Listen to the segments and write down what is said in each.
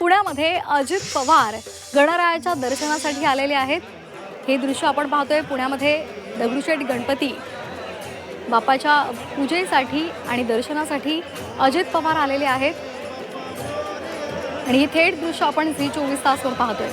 पुण्यामध्ये अजित पवार गणरायाच्या दर्शनासाठी आलेले आहेत. हे दृश्य आपण पाहतोय पुण्यामध्ये दगडूशेठ गणपती बापाच्या पूजेसाठी आणि दर्शनासाठी अजित पवार आलेले आहेत. आणि हे थेट दृश्य आपण झी चोवीस तासवर पाहतोय.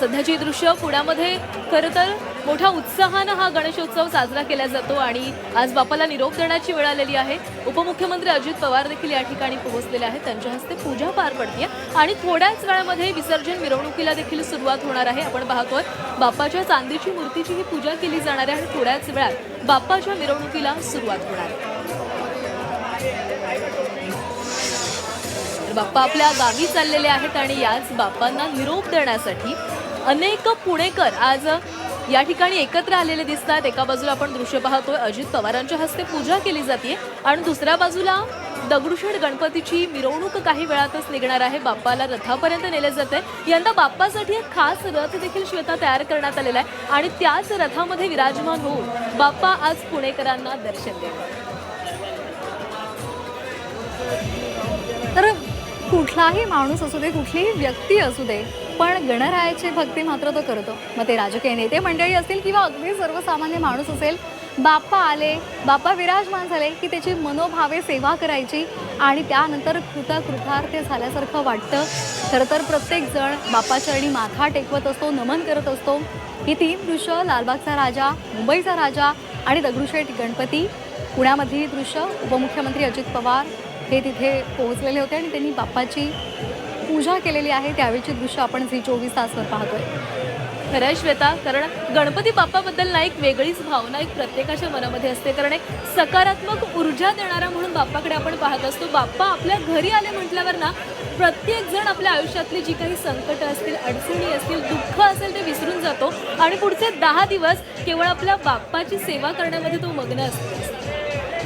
सध्याची दृश्य पुण्यामध्ये खरं तर मोठ्या उत्साहानं हा गणेशोत्सव साजरा केला जातो आणि आज बापाला निरोप देण्याची वेळ आलेली आहे. उपमुख्यमंत्री अजित पवार देखील या ठिकाणी पोहोचलेले आहेत. त्यांच्या हस्ते पूजा पार पडते आणि थोड्याच वेळामध्ये विसर्जन मिरवणुकीला देखील सुरुवात होणार आहे. आपण पाहतोय बाप्पाच्या चांदीची मूर्तीची ही पूजा केली जाणार आहे आणि थोड्याच वेळात बाप्पाच्या मिरवणुकीला सुरुवात होणार आहे. बाप्पा आपल्या गावी चाललेले आहेत आणि याच बाप्पांना निरोप देण्यासाठी अनेक पुणेकर आज या ठिकाणी एकत्र आलेले दिसतात. एका बाजूला आपण दृश्य पाहतोय अजित पवारांच्या हस्ते पूजा केली जाते आणि दुसऱ्या बाजूला दगडूशेठ गणपतीची मिरवणूक काही वेळातच निघणार आहे. बाप्पाला रथापर्यंत नेले जाते. यंदा बाप्पासाठी एक खास रथ देखील श्वेता तयार करण्यात आलेला आहे आणि त्याच रथामध्ये विराजमान होऊन बाप्पा आज पुणेकरांना दर्शन देतात तर कुठलाही माणूस असू दे कुठलीही व्यक्ती असू दे पण गणरायाची भक्ती मात्र तो करतो. मग ते राजकीय नेते मंडळी असतील किंवा अगदी सर्वसामान्य माणूस असेल बाप्पा आले बाप्पा विराजमान झाले की त्याची मनोभावे सेवा करायची आणि त्यानंतर कृतकृतार्थ झाल्यासारखं वाटतं. खरं तर प्रत्येकजण बाप्पाचरणी माथा टेकवत असतो नमन करत असतो. ही तीन दृश्य लालबागचा राजा मुंबईचा राजा आणि दगडूशेठ गणपती. पुण्यामधली दृश्य उपमुख्यमंत्री अजित पवार हे तिथे पोहोचलेले होते आणि त्यांनी बाप्पाची पूजा केलेली आहे. त्यावेळीची दृश्य आपण झी चोवीस तासवर पाहतोय. खरं श्वेता कारण गणपती बाप्पाबद्दल ना एक वेगळीच भावना एक प्रत्येकाच्या मनामध्ये असते. कारण एक सकारात्मक ऊर्जा देणारा म्हणून बाप्पाकडे आपण पाहत असतो. बाप्पा आपल्या घरी आले म्हटल्यावर ना प्रत्येक जण आपल्या आयुष्यातली जी काही संकट असतील अडचणी असतील दुःख असेल ते विसरून जातो. आणि पुढचे दहा दिवस केवळ आपल्या बाप्पाची सेवा करण्यामध्ये तो मग्न असतो.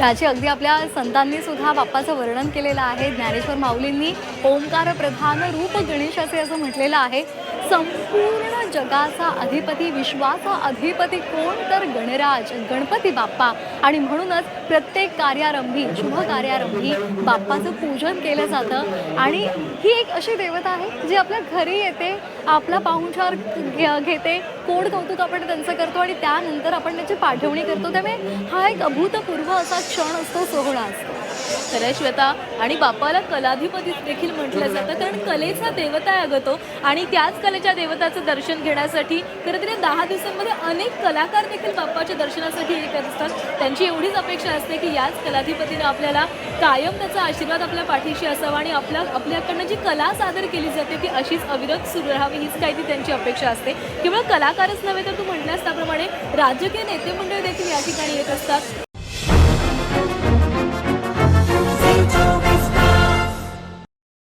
राजे अगदी आपल्या संतांनी सुद्धा बाप्पाचं वर्णन केलेलं आहे. ज्ञानेश्वर माऊलींनी ओंकार प्रधान रूप गणेशाचे असं म्हटलेलं आहे. संपूर्ण जगाचा अधिपती विश्वाचा अधिपती कोण तर गणराज गणपती बाप्पा. आणि म्हणूनच प्रत्येक कार्यारंभी शुभ कार्यारंभी बाप्पाचं पूजन केलं जातं. आणि ही एक अशी देवता आहे जी आपल्या घरी येते आपला पाहुणचार घे- घेते कोण कौतुक आपण त्यांचं करतो आणि त्यानंतर आपण त्याची पाठवणी करतो. त्यामुळे हा एक अभूतपूर्व असा क्षण असतो सोहळा असतो. खरं आहे श्वेता. आणि बाप्पाला कलाधिपती देखील म्हटलं जातं. कारण कलेचा देवता आहे अगं तो. आणि त्याच कलेच्या देवताचं दर्शन घेण्यासाठी खरं तर दहा दिवसांमध्ये अनेक कलाकार देखील बाप्पाच्या दर्शनासाठी येत असतात. त्यांची एवढीच अपेक्षा असते की याच कलाधिपतीनं आपल्याला कायम त्याचा आशीर्वाद आपल्या पाठीशी असावा आणि आपल्या आपल्याकडनं जी कला सादर केली जाते ती अशीच अविरत सुरू राहावी हीच काही ती त्यांची अपेक्षा असते. केवळ कलाकारच नव्हे तर तू म्हटल्यास त्याप्रमाणे राजकीय नेते मंडळ देखील या ठिकाणी येत असतात.